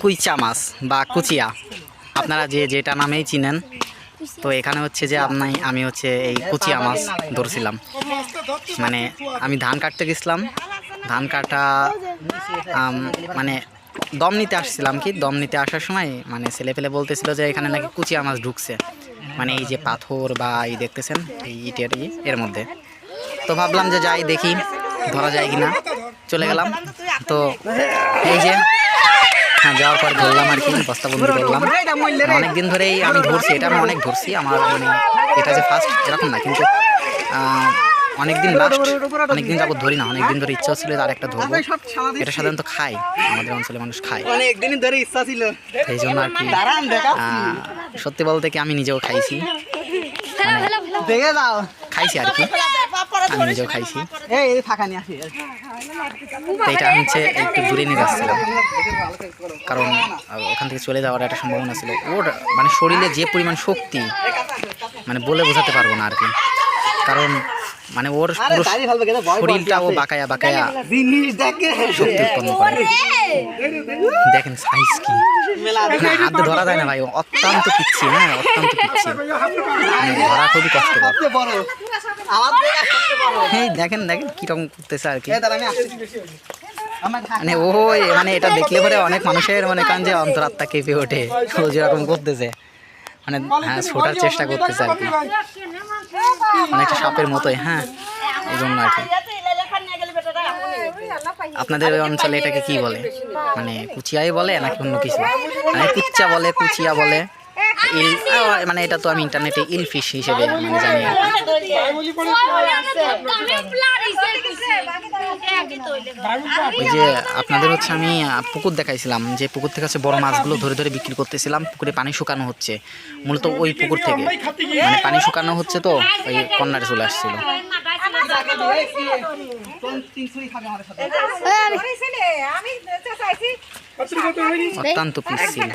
কুইচা মাছ বা কুচিয়া। আপনারা যে যেটা নামেই চিনেন, তো এখানে হচ্ছে যে আপনি, আমি হচ্ছে এই কুচিয়া মাছ ধরছিলাম। মানে আমি ধান কাটতে গেছিলাম। ধান কাটা মানে দম নিতে আসছিলাম কি? দম নিতে আসার সময় মানে ছেলে পেলে বলতেছিল যে এখানে নাকি কুচিয়া মাছ ঢুকছে। মানে এই যে পাথর বা এই দেখতেছেন, এই ইটের এর মধ্যে। তো ভাবলাম যে যাই দেখি, ধরা যায় কিনা। চলে গেলাম। তো এই যে হ্যাঁ যাওয়ার পর ধরলাম আর কি বস্তাবন্দি করলাম অনেক দিন ধরেই আমি ধরছি এটা আমি অনেক ধরছি আমার মানে এটা যে ফার্স্ট এরকম না কিন্তু অনেক দিন লাস্ট অনেক দিন যাবত ধরি না অনেকদিন ধরে ইচ্ছা ছিল আর একটা ধরবো এটা সাধারণত খায় আমাদের অঞ্চলে মানুষ খায় অনেকদিন ধরে ইচ্ছা ছিল এই জন্য আর কি সত্যি বলতে কি আমি নিজেও খাইছি খাইছি আর কি আমি নিজেও খাইছি। এই এই ফাঁকা নিয়ে আসি। তো এটা আমি হচ্ছে একটু দূরে নিয়ে যাচ্ছিলাম। কারণ ওখান থেকে চলে যাওয়ার একটা সম্ভাবনা ছিল। ওর মানে শরীরে যে পরিমাণ শক্তি মানে বলে বোঝাতে পারব না আর কি। কারণ মানে ওর পুরো শরীরটা ও বাঁকায়া বাঁকায়া শক্তি উৎপন্ন করে। দেখেন সাইজ কি। হাত ধরা যায় না ভাই ও অত্যন্ত পিচ্ছি হ্যাঁ অত্যন্ত পিচ্ছি। মানে ধরা খুবই কষ্টকর। এই দেখেন দেখেন কীরকম করতেছে আর কি। মানে ও মানে এটা দেখলে পরে অনেক মানুষের মনে করেন যে অন্তরাত্মা কেঁপে ওঠে। ও যেরকম করতেছে। মানে হ্যাঁ ছোটার চেষ্টা করতেছে আর কি। অনেকটা সাপের মতোই হ্যাঁ এই জন্য আর কি। আপনাদের ওই অঞ্চলে এটাকে কি বলে? মানে কুচিয়াই বলে নাকি অন্য কিছু? মানে কুচ্চা বলে কুচিয়া বলে? ইল মানে এটা তো আমি ইন্টারনেটে ইল ফিশ হিসেবে মানে জানি ওই যে আপনাদের হচ্ছে আমি পুকুর দেখাইছিলাম, যে পুকুর থেকে হচ্ছে বড় মাছগুলো ধরে ধরে বিক্রি করতেছিলাম, পুকুরে পানি শুকানো হচ্ছে, মূলত ওই পুকুর থেকে। মানে পানি শুকানো হচ্ছে তো, ওই কন্যারে চলে আসছিল। সাথে অত্যন্ত পিচ্ছিল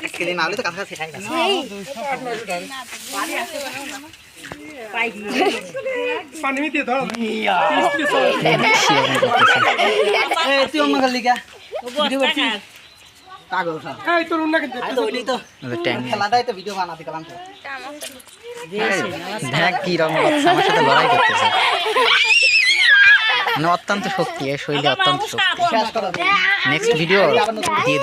মানে অত্যন্ত শক্তি শৈলী অত্যন্ত শক্তি। নেক্সট ভিডিও দিয়ে